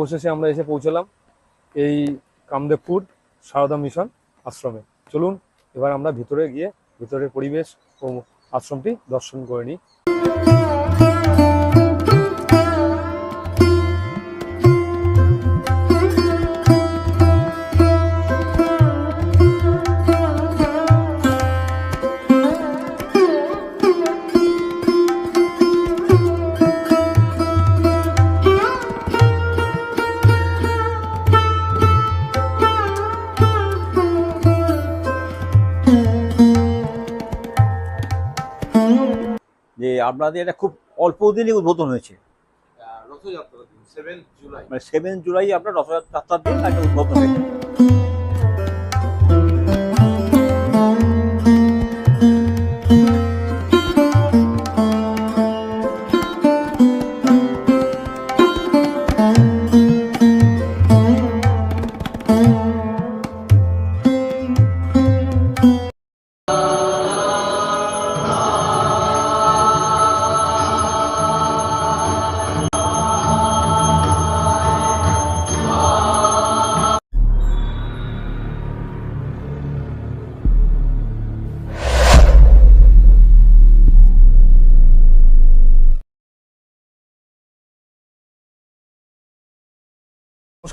অবশেষে আমরা এসে পৌঁছলাম এই কামদেবপুর সারদা মিশন আশ্রমে। চলুন, এবার আমরা ভিতরে গিয়ে ভিতরের পরিবেশ ও আশ্রমটি দর্শন করে নিই। আপনাদের এটা খুব অল্প দিনই উদ্বোধন হয়েছে। রথযাত্রা সেভেন জুলাই মানে সেভেন জুলাই আপনার রথযাত্রার দিন একটা উদ্বোধন হয়েছে।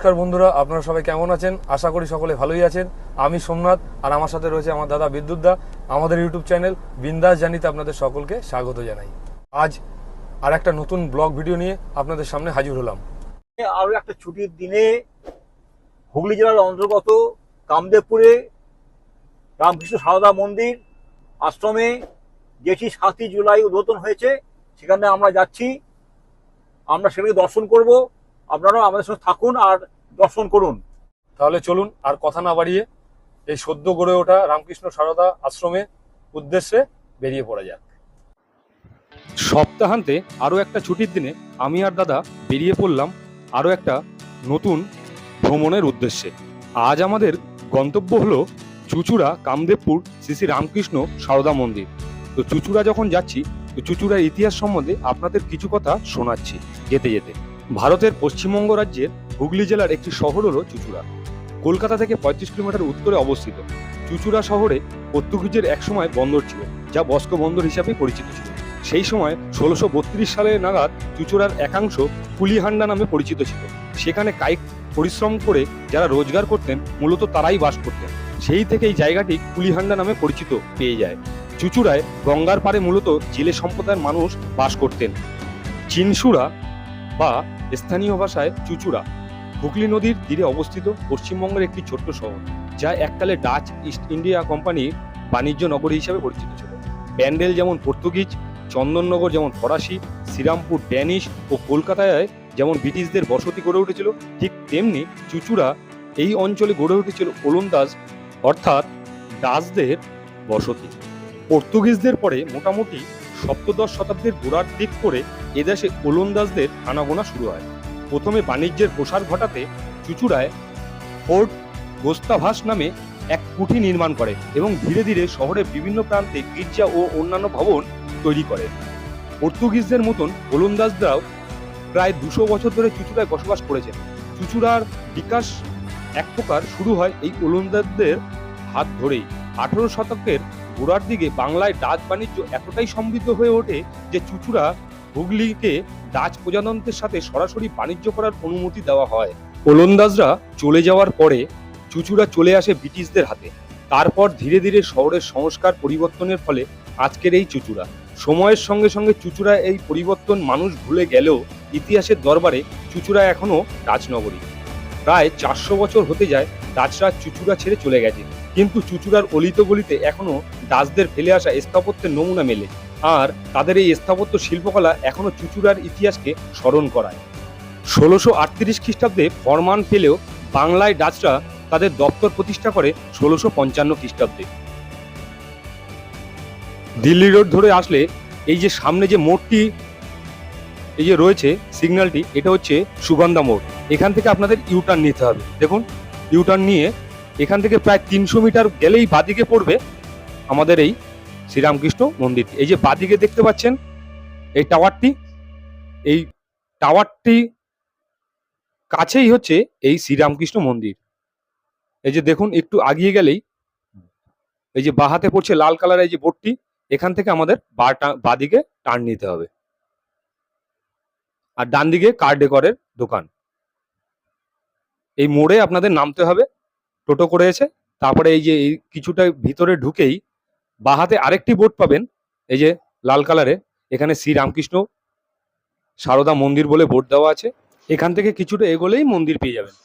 নমস্কার বন্ধুরা, আপনারা সবাই কেমন আছেন? আশা করি সকলে ভালোই আছেন। আমি সোমনাথ, আর আমার সাথে রয়েছে আমার দাদা বিদ্যুৎ দা। আমাদের ইউটিউব চ্যানেল বিন্দাস জানিতে আপনাদের সকলকে স্বাগত জানাই। আজ আর একটা নতুন ব্লগ ভিডিও নিয়ে আপনাদের সামনে হাজির হলাম। আরও একটা ছুটির দিনে হুগলি জেলার অন্তর্গত কামদেবপুরে রামকৃষ্ণ সারদা মন্দির আশ্রমে যেটি সাতই জুলাই উদ্বোধন হয়েছে, সেখানে আমরা যাচ্ছি। আমরা সেখানে দর্শন করব। আপনারাও আমাদের সঙ্গে থাকুন, আর দর্শন করুন। তাহলে চলুন আর কথা না বাড়িয়ে এই সদ্য গড়ে ওঠা রামকৃষ্ণ সারদা আশ্রমে উদ্দেশ্যে বেরিয়ে পড়া যাক। সপ্তাহান্তে আরও একটা ছুটির দিনে আমি আর দাদা বেরিয়ে পড়লাম আরও একটা নতুন ভ্রমণের উদ্দেশ্যে। আজ আমাদের গন্তব্য হলো চুচুড়া কামদেবপুর শ্রী শ্রী রামকৃষ্ণ সারদা মন্দির। তো চুচুড়া যখন যাচ্ছি তো চুচুড়ার ইতিহাস সম্বন্ধে আপনাদের কিছু কথা শোনাচ্ছি যেতে যেতে। ভারতের পশ্চিমবঙ্গ রাজ্যের হুগলি জেলার একটি শহর হলো চুচুড়া। কলকাতা থেকে পঁয়ত্রিশ কিলোমিটার উত্তরে অবস্থিত। চুচুড়া শহরে পর্তুগিজের একসময় বন্দর ছিল, যা বস্কো বন্দর হিসাবে পরিচিত ছিল। সেই সময় ষোলোশো বত্রিশ সালে নাগাদ চুচুড়ার একাংশ কুলিহান্ডা নামে পরিচিত ছিল। সেখানে কায়িক পরিশ্রম করে যারা রোজগার করতেন, মূলত তারাই বাস করতেন। সেই থেকে এই জায়গাটি কুলিহান্ডা নামে পরিচিত পেয়ে যায়। চুচুড়ায় গঙ্গার পাড়ে মূলত জেলে সম্প্রদায়ের মানুষ বাস করতেন। চিনসুরা বা স্থানীয় ভাষায় চুচুড়া। হুগলি নদীর তীরে অবস্থিত পশ্চিমবঙ্গের একটি ছোট্ট শহর, যা এককালে ডাচ ইস্ট ইন্ডিয়া কোম্পানির বাণিজ্য নগরী হিসাবে পরিচিত ছিল। প্যান্ডেল যেমন পর্তুগিজ, চন্দননগর যেমন ফরাসি, শ্রীরামপুর ড্যানিশ ও কলকাতায় যেমন ব্রিটিশদের বসতি গড়ে উঠেছিল, ঠিক তেমনি চুচুড়া এই অঞ্চলে গড়ে উঠেছিল ওলন্দাজ, অর্থাৎ ডাচদের বসতি। পর্তুগিজদের পরে মোটামুটি সপ্তদশ শতাব্দীর গোড়ার দিক করে এদেশে ওলন্দাজদের আনাগোনা শুরু হয়। প্রথমে বাণিজ্যের প্রসার ঘটাতে চুচুড়ায় ফোর্ট গোস্তাভাস নামে এক কুঠি নির্মাণ করে এবং ধীরে ধীরে শহরের বিভিন্ন প্রান্তে গির্জা ও অন্যান্য ভবন তৈরি করে। পর্তুগিজদের মতন ওলন্দাজরাও প্রায় দুশো বছর ধরে চুচুড়ায় বসবাস করেছেন। চুচুড়ার বিকাশ এক প্রকার শুরু হয় এই ওলন্দাজদের হাত ধরেই। আঠেরো শতকের গোড়ার দিকে বাংলায় ডাচ বাণিজ্য এতটাই সমৃদ্ধ হয়ে ওঠে যে চুচুড়া হুগলিকে ডাচ প্রজাতন্ত্রের সাথে সরাসরি বাণিজ্য করার অনুমতি দেওয়া হয়। ওলন্দাজরা চলে যাওয়ার পরে চুচুড়া চলে আসে ব্রিটিশদের হাতে। তারপর ধীরে ধীরে শহরের সংস্কার পরিবর্তনের ফলে আজকের এই চুচুড়া। সময়ের সঙ্গে সঙ্গে চুচুড়া এই পরিবর্তন মানুষ ভুলে গেলেও ইতিহাসের দরবারে চুচুড়া এখনও ডাচনগরী প্রায় চারশো বছর হতে যায় ডাচরা চুচুড়া ছেড়ে চলে গেছে। কিন্তু চুচুড়ার অলিত গলিতে এখনও ডাচদের ফেলে আসা স্থাপত্যের নমুনা মেলে আর তাদের এই স্থাপত্য শিল্পকলা এখনও চুচুড়ার ইতিহাসকে স্মরণ করায়। ষোলোশো আটত্রিশ খ্রিস্টাব্দে ফরমান পেলেও বাংলায় ডাচরা তাদের দপ্তর প্রতিষ্ঠা করে ষোলোশো পঞ্চান্ন খ্রিস্টাব্দে। দিল্লি রোড ধরে আসলে এই যে সামনে যে মোড়টি, এই যে রয়েছে সিগন্যালটি, এটা হচ্ছে সুগন্ধা মোড়। এখান থেকে আপনাদের ইউটার্ন নিতে হবে। দেখুন ইউটার্ন নিয়ে এখান থেকে প্রায় তিনশো মিটার গেলেই বাদিকে পড়বে আমাদের এই শ্রীরামকৃষ্ণ মন্দিরটি। এই যে বাদিকে দেখতে পাচ্ছেন, এই টাওয়ারটি এই টাওয়ারটি কাছেই হচ্ছে এই শ্রীরামকৃষ্ণ মন্দির। এই যে দেখুন, একটু আগিয়ে গেলেই এই যে বাহাতে পড়ছে লাল কালার এই যে বোর্ডটি, এখান থেকে আমাদের বাদিকে টার্ন নিতে হবে। আর ডান দিকে কার ডেকরের দোকান। এই মোড়ে আপনাদের নামতে হবে টোটো করেছে। তারপরে এই যে এই কিছুটা ভিতরে ঢুকেই বাহাতে আরেকটি বোর্ড পাবেন, এই যে লাল কালারে। এখানে শ্রীরামকৃষ্ণ সারদা মন্দির বলে বোর্ড দেওয়া আছে। এখান থেকে কিছুটা এগোলেই মন্দির পেয়ে যাবেন।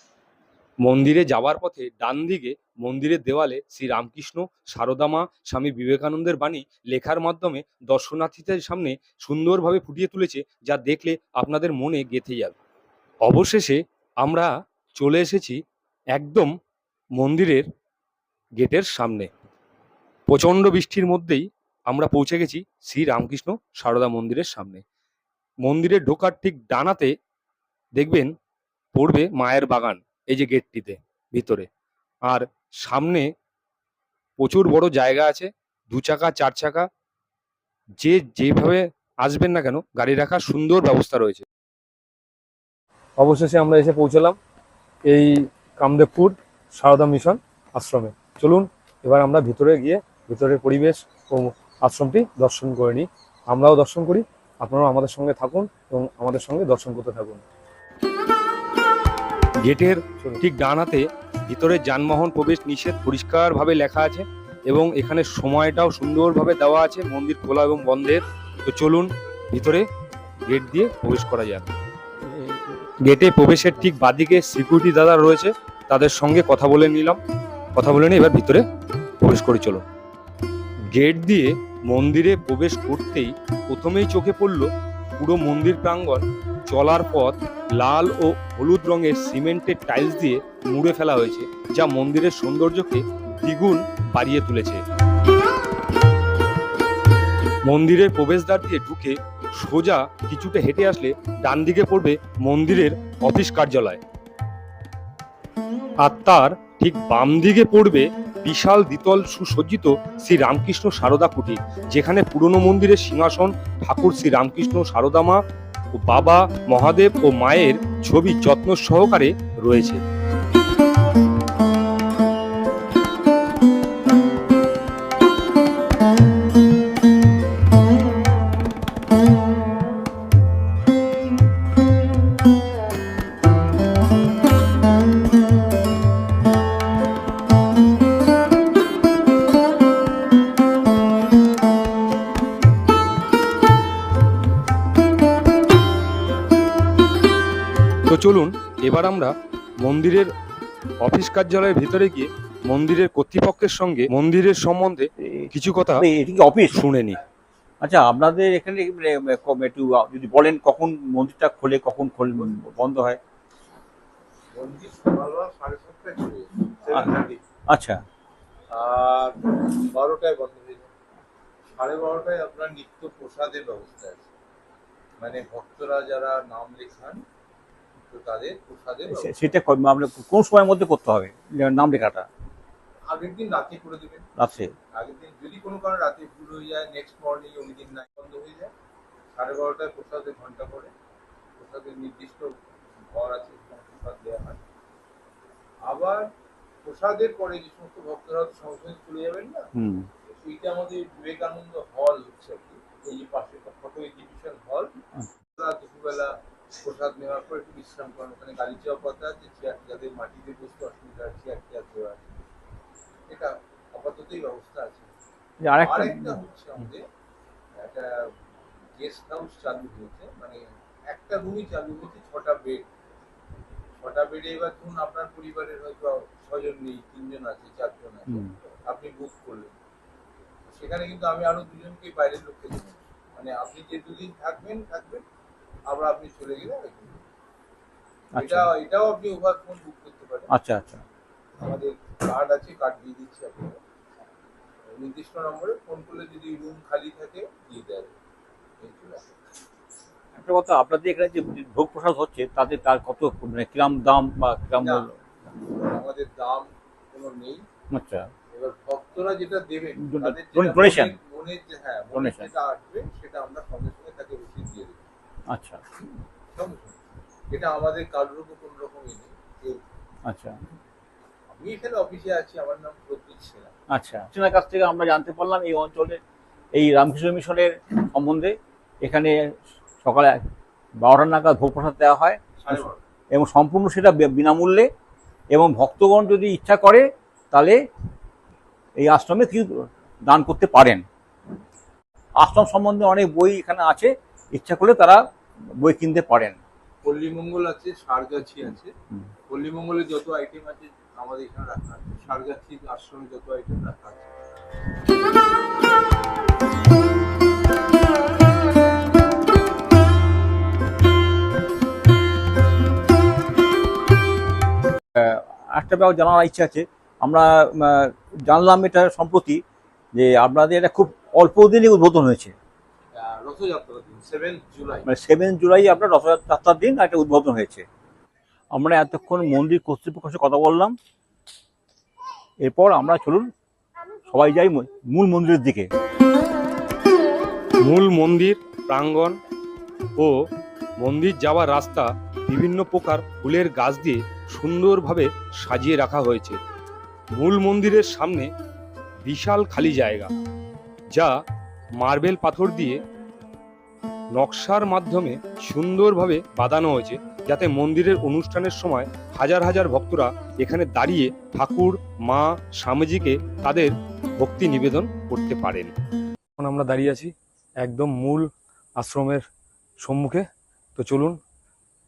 মন্দিরে যাওয়ার পথে ডান দিকে মন্দিরের দেওয়ালে শ্রী রামকৃষ্ণ সারদামা স্বামী বিবেকানন্দের বাণী লেখার মাধ্যমে দর্শনার্থীদের সামনে সুন্দরভাবে ফুটিয়ে তুলেছে, যা দেখলে আপনাদের মনে গেঁথে যাবে। অবশেষে আমরা চলে এসেছি একদম মন্দিরের গেটের সামনে। প্রচণ্ড বৃষ্টির মধ্যেই আমরা পৌঁছে গেছি শ্রী রামকৃষ্ণ সারদা মন্দিরের সামনে। মন্দিরে ঢোকার ঠিক ডানাতে দেখবেন পড়বে মায়ের বাগান এই যে গেটটিতে ভিতরে। আর সামনে প্রচুর বড় জায়গা আছে, দু চাকা, চার চাকা, যে যেভাবে আসবেন না কেন, গাড়ি রাখার সুন্দর ব্যবস্থা রয়েছে। অবশেষে আমরা এসে পৌঁছলাম এই কামদেবপুর। সারদা মিশন আশ্রমে। চলুন এবার আমরা ভিতরে গিয়ে ভিতরের পরিবেশ ও আশ্রমটি দর্শন করে নিই। আমরাও দর্শন করি আপনারাও আমাদের সঙ্গে থাকুন এবং আমাদের সঙ্গে দর্শন করতে থাকুন। গেটের ঠিক ডানাতে ভিতরে যানবাহন প্রবেশ নিষেধ পরিষ্কারভাবে লেখা আছে এবং এখানে সময়টাও সুন্দরভাবে দেওয়া আছে মন্দির খোলা এবং বন্ধের। তো চলুন ভিতরে গেট দিয়ে প্রবেশ করা যাক। গেটে প্রবেশের ঠিক বাদিকে সিকিউরিটি দাদা রয়েছে। তাদের সঙ্গে কথা বলে নিলাম। কথা বলে নিয়ে এবার ভিতরে প্রবেশ করে, চলো। গেট দিয়ে মন্দিরে প্রবেশ করতেই প্রথমেই চোখে পড়ল পুরো মন্দির প্রাঙ্গণ চলার পথ লাল ও হলুদ রঙের সিমেন্টের টাইলস দিয়ে মুড়ে ফেলা হয়েছে, যা মন্দিরের সৌন্দর্যকে দ্বিগুণ বাড়িয়ে তুলেছে। মন্দিরের প্রবেশদ্বার দিয়ে ঢুকে সোজা কিছুটা হেঁটে আসলে ডান দিকে পড়বে মন্দিরের অফিস কার্যালয়। আর তার ঠিক বাম দিকে পড়বে বিশাল দ্বিতল সুসজ্জিত শ্রী রামকৃষ্ণ সারদা কুটির, যেখানে পুরনো মন্দিরের সিংহাসন, ঠাকুর শ্রী রামকৃষ্ণ সারদামা ও বাবা মহাদেব ও মায়ের ছবি যত্ন সহকারে রয়েছে। এবার আমরা মন্দিরের অফিস কার্যালয়ের ভিতরে গিয়ে মন্দিরের কর্তৃপক্ষের সঙ্গে মন্দিরের সম্বন্ধে কিছু কথা এটি অফিস শুনে নি আচ্ছা আপনাদের এখানে মানে একটু যদি বলেন কখন মন্দিরটা খোলে কখন খোল বন্ধ হয়? আচ্ছা। আর বারোটায় বন্ধ হয়ে যায় সাড়ে বারোটায় আপনার নিত্য প্রসাদের ব্যবস্থা আছে। মানে ভক্তরা যারা নাম লেখান তো তাদের প্রসাদের সে- ব্যবস্থা। সেটা আমরা কোন সময়ের মধ্যে করতে হবে? নাম লেখাটা। আগের দিন রাতে করে দেবেন। রাত্রে আগের দিন যদি কোনো কারণে রাতে ভুল হয়ে যায় নেক্সট মর্নিং ওই দিন নাই বন্ধ হয়ে যায় সাড়ে বারোটায় প্রসাদের ঘণ্টা পড়ে। প্রসাদের নির্দিষ্ট ঘর আছে প্রসাদ দেওয়া হয়। আবার প্রসাদের পরে যে সমস্ত ভক্তরা সঙ্গে চলে যাবেন না হুম। এইটা আমাদের বিবেকানন্দ হল হচ্ছে আর কি। এই যে পাশে ফটো এক্সিবিশন হল দুপুরবেলা প্রসাদ নেওয়ার পর একটু বিশ্রাম করেন। ওখানে গাড়ি চাওয়া পাতা আছে চেয়ার যাদের মাটিতে বসতে অসুবিধা আছে চেয়ার চেয়ার দেওয়া আছে। এটা আপাততই ব্যবস্থা আছে। আরেকটা আরেকটা হচ্ছে আমাদের একটা গেস্ট হাউস চালু হয়েছে মানে একটা রুমই চালু হয়েছে ছটা বেড। ছটা বেডে এবার ধরুন আপনার পরিবারের হয়তো ছজন নেই তিনজন আছে চারজন আছে আপনি বুক করলেন। সেখানে কিন্তু আমি আরও দুজনকে বাইরের লোককে দেবো। মানে আপনি যে দুদিন থাকবেন থাকবেন আবার আপনি চলে গেলে আচ্ছা এটা এটাও আপনি ওভার ফোন বুক করতে পারেন আচ্ছা আচ্ছা আমাদের কার্ড আছে কার্ড দিয়ে দিচ্ছি আপনাকে নির্দিষ্ট নম্বরে ফোন করলে যদি রুম খালি থাকে দিয়ে দেয়। একটা কথা আপনাদের এখানে যে ভোগ প্রসাদ হচ্ছে তাদের তার কত মানে কিরাম দাম বা কিরাম মূল্য? আমাদের দাম কোনো নেই আচ্ছা এবার ভক্তরা যেটা যেটা donation. মনে- হ্যাঁ Donation. যেটা আসবে সেটা আমরা সঙ্গে সঙ্গে তাকে দেবো আচ্ছা। এটা আমাদের কারোর উপর কোনো রকম কেউ আচ্ছা। আমি এখানে অফিসে আছি আমার নাম প্রদ্যুৎ সেনা। আচ্ছা। সেনার কাছ থেকে আমরা জানতে পারলাম এই অঞ্চলে এই রামকৃষ্ণ মিশনের সম্বন্ধে এখানে সকালে বারোটা নাগাদ ভোগ প্রসাদ দেওয়া হয়। এবং সম্পূর্ণ সেটা বিনামূল্যে। এবং ভক্তগণ যদি ইচ্ছা করে তাহলে এই আশ্রমে কিছু দান করতে পারেন। আশ্রম সম্বন্ধে অনেক বই এখানে আছে। ইচ্ছা করলে তারা বই কিনতে পারেন। পল্লীমঙ্গল আছে সারগাছি আছে। হুম। পল্লীমঙ্গলের যত আইটেম আছে আমাদের এখানে রাখা আছে। সারগাছি আশ্রমে যত আইটেম রাখা আছে। একটা ব্যাপার জানার ইচ্ছা আছে। আমরা জানলাম এটা সম্প্রতি যে আপনাদের এটা খুব অল্প দিনই উদ্বোধন হয়েছে আহ, রথযাত্রা দিন সেভেন জুলাই মানে সেভেন জুলাই আপনার রথযাত্রার দিন একটা উদ্বোধন হয়েছে। আমরা এতক্ষণ মন্দির কর্তৃপক্ষের সাথে কথা বললাম। এরপর আমরা চলুন সবাই যাই মূল মন্দিরের দিকে। মূল মন্দির প্রাঙ্গণ ও মন্দির যাওয়ার রাস্তা বিভিন্ন প্রকার ফুলের গাছ দিয়ে সুন্দরভাবে সাজিয়ে রাখা হয়েছে। মূল মন্দিরের সামনে বিশাল খালি জায়গা যা মার্বেল পাথর দিয়ে নকশার মাধ্যমে সুন্দরভাবে বাঁধানো হয়েছে, যাতে মন্দিরের অনুষ্ঠানের সময় হাজার হাজার ভক্তরা এখানে দাঁড়িয়ে ঠাকুর, মা, স্বামীজিকে তাদের ভক্তি নিবেদন করতে পারেন। এখন আমরা দাঁড়িয়ে আছি একদম মূল আশ্রমের সম্মুখে। তো চলুন,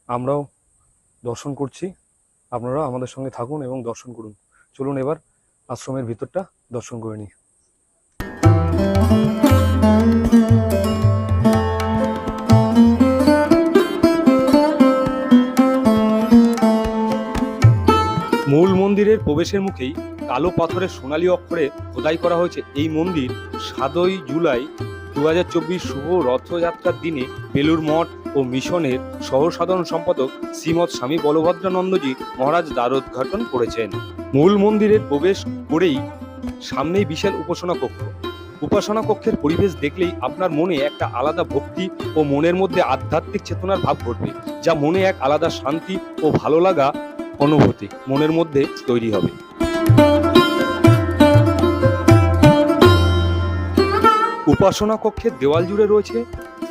আমরাও দর্শন করছি। আপনারা আমাদের সঙ্গে থাকুন এবং দর্শন করুন। চলুন এবার আশ্রমের ভিতরটা দর্শন করে নিই। মন্দিরের প্রবেশের মুখেই কালো পাথরের সোনালী অক্ষরে খোদাই করা হয়েছে। এই মন্দির সাতই জুলাই দু হাজার চব্বিশ শুভ রথযাত্রার দিনে বেলুর মঠ ও মিশনের সহসাধারণ সম্পাদক শ্রীমৎ স্বামী বলভদ্রানন্দজি মহারাজ দ্বারোদ্ঘাটন করেছেন। মূল মন্দিরের প্রবেশ করেই সামনেই বিশাল উপাসনা কক্ষ। উপাসনা কক্ষের পরিবেশ দেখলেই আপনার মনে একটা আলাদা ভক্তি ও মনের মধ্যে আধ্যাত্মিক চেতনার ভাব ঘটবে, যা মনে এক আলাদা শান্তি ও ভালো লাগা অনুভূতি মনের মধ্যে তৈরি হবে। উপাসনা কক্ষের দেওয়াল জুড়ে রয়েছে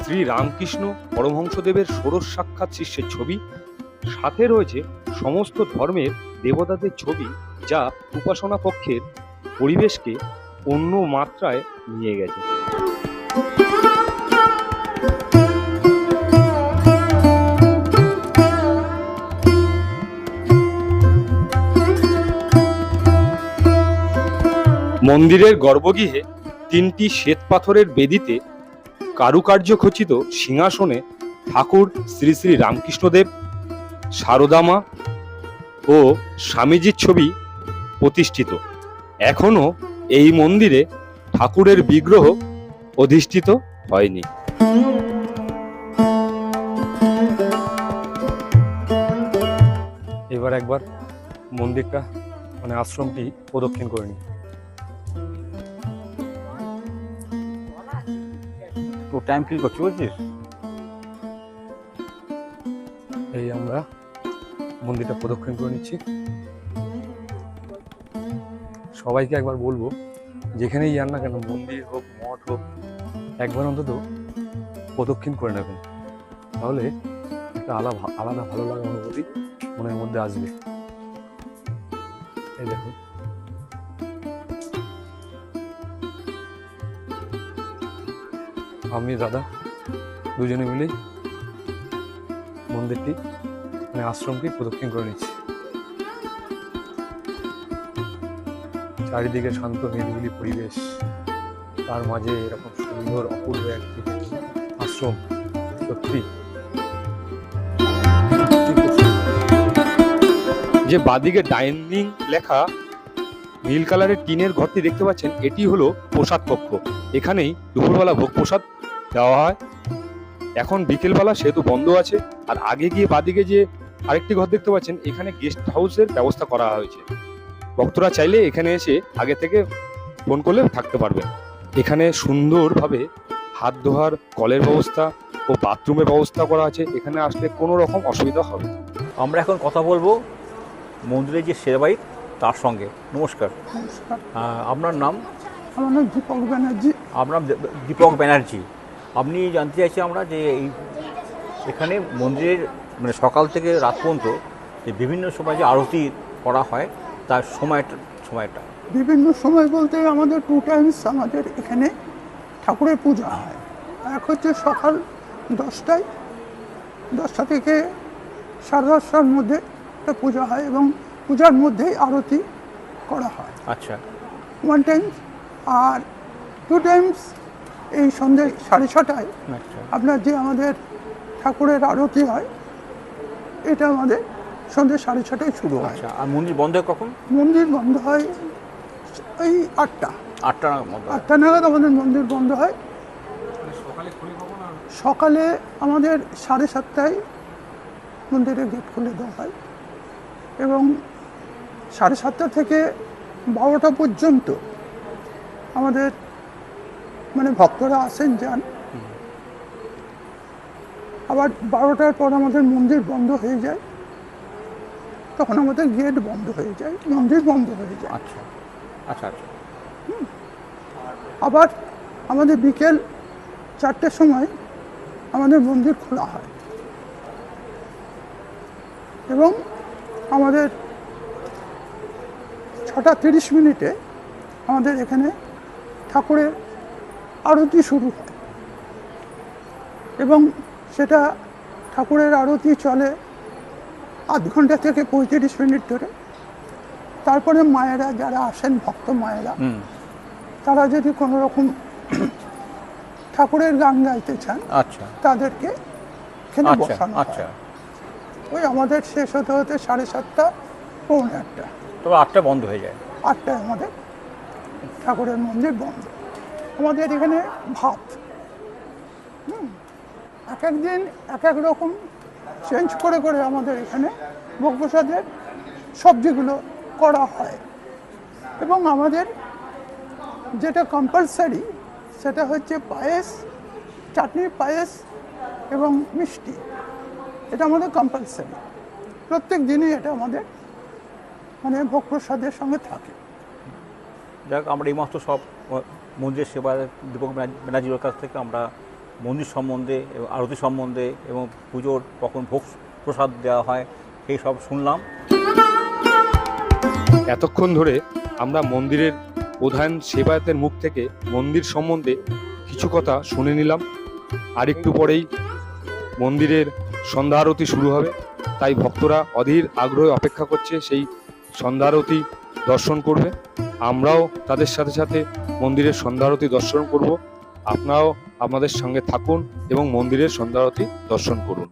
শ্রী রামকৃষ্ণ পরমহংসদেবের ষোড়শ সাক্ষাৎ শিষ্যের ছবি। সাথে রয়েছে সমস্ত ধর্মের দেবতাদের ছবি যা উপাসনা কক্ষের পরিবেশকে অন্য মাত্রায় নিয়ে গেছে। মন্দিরের গর্ভগৃহে তিনটি শ্বেত পাথরের বেদিতে কারুকার্য খচিত সিংহাসনে ঠাকুর শ্রী শ্রী রামকৃষ্ণদেব, সারদামা ও স্বামীজির ছবি প্রতিষ্ঠিত। এখনও এই মন্দিরে ঠাকুরের বিগ্রহ অধিষ্ঠিত হয়নি। এবার একবার মন্দিরটা মানে আশ্রমটি প্রদক্ষিণ করে নিই। তো টাইম কিল করছি বুঝছিস এই আমরা মন্দিরটা প্রদক্ষিণ করে নিচ্ছি। সবাইকে একবার বলব, যেখানেই যান না কেন, মন্দির হোক, মঠ হোক, একবার অন্তত প্রদক্ষিণ করে নেবেন। তাহলে একটা আলাদা আলাদা ভালো লাগা অনুভূতি মনের মধ্যে আসবে। এই দেখুন আমি, দাদা, দুজনে মিলেই মন্দিরটি মানে আশ্রমটি প্রদক্ষিণ করে নিচ্ছি। চারিদিকে শান্ত নিরিবিলি পরিবেশ। তার মাঝে এরকম সুন্দর, অপূর্ব একটি আশ্রম। সত্যি। যে বাদিকে ডাইনিং লেখা নীল কালারের টিনের ঘরটি দেখতে পাচ্ছেন, এটি হলো প্রসাদ কক্ষ। এখানেই দুপুরবেলা ভোগ প্রসাদ দেওয়া হয়। এখন বিকেলবেলা সেহেতু বন্ধ আছে আর আগে গিয়ে বাদিকে যে আরেকটি ঘর দেখতে পাচ্ছেন এখানে গেস্ট হাউসের ব্যবস্থা করা হয়েছে। ভক্তরা চাইলে এখানে এসে আগে থেকে ফোন করলে থাকতে পারবেন এখানে সুন্দরভাবে হাত ধোয়ার কলের ব্যবস্থা ও বাথরুমের ব্যবস্থা করা আছে। এখানে আসলে কোনো রকম অসুবিধা হবে আমরা এখন কথা বলব মন্দিরের যে সেবায়িত তার সঙ্গে। নমস্কার। নমস্কার। আপনার নাম? আমার নাম দীপক ব্যানার্জি। আপনার দীপক ব্যানার্জি। আপনি জানতে চাইছি আমরা যে এই এখানে মন্দিরের মানে সকাল থেকে রাত পর্যন্ত যে বিভিন্ন সময় যে আরতি করা হয় তার সময়টা সময়টা। বিভিন্ন সময় বলতে আমাদের টু টাইমস আমাদের এখানে ঠাকুরের পূজা হয়। এক হচ্ছে সকাল দশটায় দশটা থেকে সাড়ে দশটার মধ্যে একটা পূজা হয় এবং পূজার মধ্যেই আরতি করা হয়। আচ্ছা। ওয়ান টাইমস আর টু টাইমস এই সন্ধ্যে সাড়ে ছটায় আচ্ছা। আপনার যে আমাদের ঠাকুরের আরতি হয় এটা আমাদের সন্ধ্যে সাড়ে ছটায় শুরু হয়। আচ্ছা আর মন্দির বন্ধ হয় কখন? মন্দির বন্ধ হয় এই আটটা। আটটা আটটা নাগাদ আমাদের মন্দির বন্ধ হয়। সকালে আমাদের সাড়ে সাতটায় মন্দিরের গেট খুলে দেওয়া হয় এবং সাড়ে সাতটা থেকে বারোটা পর্যন্ত আমাদের মানে ভক্তরা আসেন যান। আবার বারোটার পর আমাদের মন্দির বন্ধ হয়ে যায়। তখন আমাদের গেট বন্ধ হয়ে যায় মন্দির বন্ধ হয়ে যায়। আচ্ছা আচ্ছা আচ্ছা। আবার আমাদের বিকেল চারটের সময় আমাদের মন্দির খোলা হয়। এবং আমাদের ছটা তিরিশ মিনিটে আমাদের এখানে ঠাকুরের আরতি শুরু। হয় এবং সেটা ঠাকুরের আরতি চলে আধ ঘণ্টা থেকে পঁয়ত্রিশ মিনিট ধরে। তারপরে মায়েরা যারা আসেন ভক্ত মায়েরা তারা যদি কোনো রকম ঠাকুরের গান গাইতে চান আচ্ছা। তাদেরকে এখানে আচ্ছা বসানো আচ্ছা। ওই আমাদের শেষ হতে হতে সাড়ে সাতটা পৌনে আটটা। তবে আটটা বন্ধ হয়ে যায়। আটটায় আমাদের ঠাকুরের মন্দির বন্ধ। আমাদের এখানে ভাত। এক এক দিন এক এক রকম চেঞ্জ করে করে আমাদের এখানে ভোগ প্রসাদের সবজিগুলো করা হয়। এবং আমাদের যেটা কম্পালসারি সেটা হচ্ছে পায়েস চাটনি পায়েস এবং মিষ্টি। এটা আমাদের কম্পালসারি প্রত্যেক দিনই এটা আমাদের মানে ভোগ প্রসাদের সঙ্গে থাকে। যাক, আমরা এই মাত্র সব মন্দিরের সেবা দীপক ব্যানার্জির কাছ থেকে আমরা মন্দির সম্বন্ধে এবং আরতি সম্বন্ধে এবং পুজোর কখন ভোগ প্রসাদ দেওয়া হয় সেই সব শুনলাম। এতক্ষণ ধরে আমরা মন্দিরের প্রধান সেবায়তের মুখ থেকে মন্দির সম্বন্ধে কিছু কথা শুনে নিলাম। আর একটু পরেই মন্দিরের সন্ধ্যা আরতি শুরু হবে, তাই ভক্তরা অধীর আগ্রহে অপেক্ষা করছে সেই সন্ধ্যা আরতি দর্শন করবে। আমরাও তাদের সাথে সাথে মন্দিরের সন্ধ্যারতি দর্শন করব। আপনারাও আমাদের সঙ্গে থাকুন এবং মন্দিরের সন্ধ্যারতি দর্শন করুন।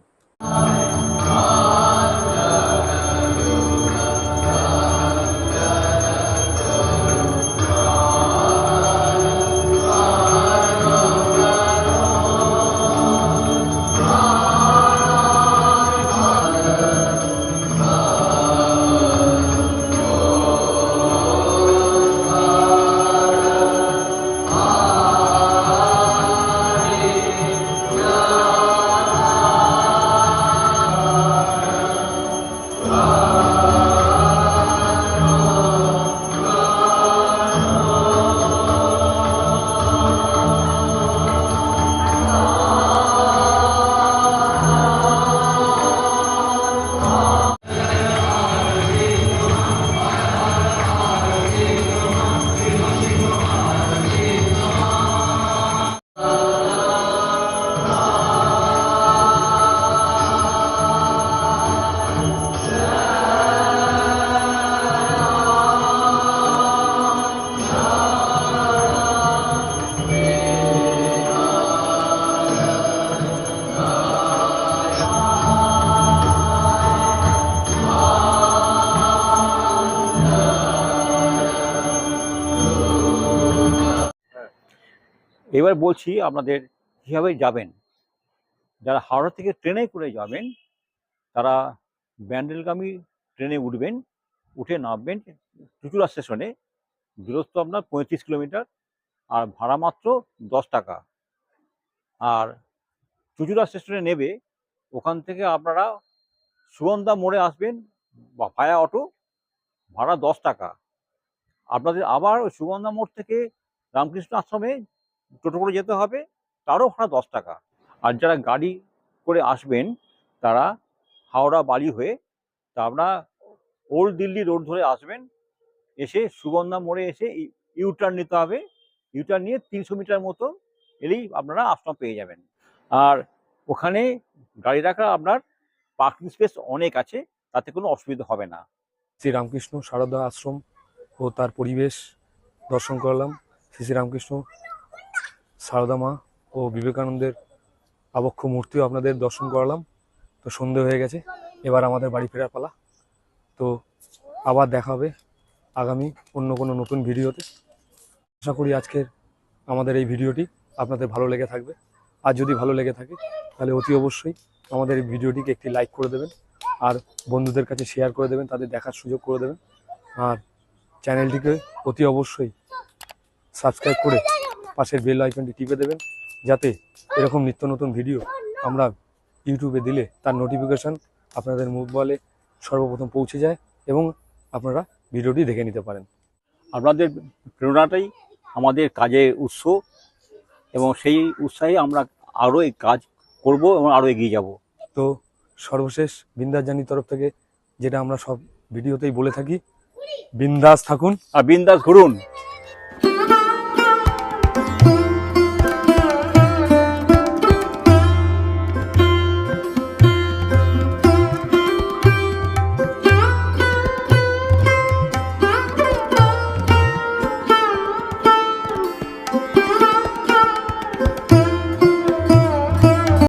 এবার বলছি আপনাদের কীভাবে যাবেন? যারা হাওড়া থেকে ট্রেনে করে যাবেন, তারা ব্যান্ডেলগামী ট্রেনে উঠবেন, উঠে নামবেন চুচুড়া স্টেশনে। দূরত্ব আপনার পঁয়ত্রিশ কিলোমিটার আর ভাড়া মাত্র দশ টাকা। আর চুচুড়া স্টেশনে নেবে, ওখান থেকে আপনারা সুগন্ধা মোড়ে আসবেন বা ভায়া অটো, ভাড়া দশ টাকা। আপনাদের আবার ওই সুগন্ধা মোড় থেকে রামকৃষ্ণ আশ্রমে টোটো করে যেতে হবে, তারও ভাড়া দশ টাকা। আর যারা গাড়ি করে আসবেন, তারা হাওড়া বাড়ি হয়ে তা আপনারা ওল্ড দিল্লি রোড ধরে আসবেন। এসে সুগন্ধা মোড়ে এসে ইউটার্ন নিতে হবে। ইউটার্ন নিয়ে তিনশো মিটার মতো এলেই আপনারা আশ্রম পেয়ে যাবেন। আর ওখানে গাড়ি রাখা আপনার পার্কিং স্পেস অনেক আছে, তাতে কোনো অসুবিধা হবে না। শ্রী রামকৃষ্ণ আশ্রম ও তার পরিবেশ দর্শন করলাম। শ্রী শ্রী রামকৃষ্ণ সারদা মা ও বিবেকানন্দের আবক্ষ মূর্তিও আপনাদের দর্শন করালাম। তো সন্ধে হয়ে গেছে, এবার আমাদের বাড়ি ফেরার পালা। তো আবার দেখা হবে আগামী অন্য কোনো নতুন ভিডিওতে। আশা করি আজকের আমাদের এই ভিডিওটি আপনাদের ভালো লেগে থাকবে। আর যদি ভালো লেগে থাকে, তাহলে অতি অবশ্যই আমাদের এই ভিডিওটিকে একটি লাইক করে দেবেন আর বন্ধুদের কাছে শেয়ার করে দেবেন, তাদের দেখার সুযোগ করে দেবেন। আর চ্যানেলটিকে অতি অবশ্যই সাবস্ক্রাইব করে পাশের বেল আইকনটি টিপে দেবেন যাতে এরকম নিত্য নতুন ভিডিও আমরা ইউটিউবে দিলে তার নোটিফিকেশন আপনাদের মোবাইলে সর্বপ্রথম পৌঁছে যায় এবং আপনারা ভিডিওটি দেখে নিতে পারেন। আপনাদের প্রেরণাটাই আমাদের কাজের উৎস এবং সেই উৎসাহে আমরা আরও এই কাজ করব এবং আরও এগিয়ে যাব। তো সর্বশেষ বিন্দাস জানির তরফ থেকে যেটা আমরা সব ভিডিওতেই বলে থাকি বিন্দাস থাকুন। আর বিন্দাস ঘুরুন।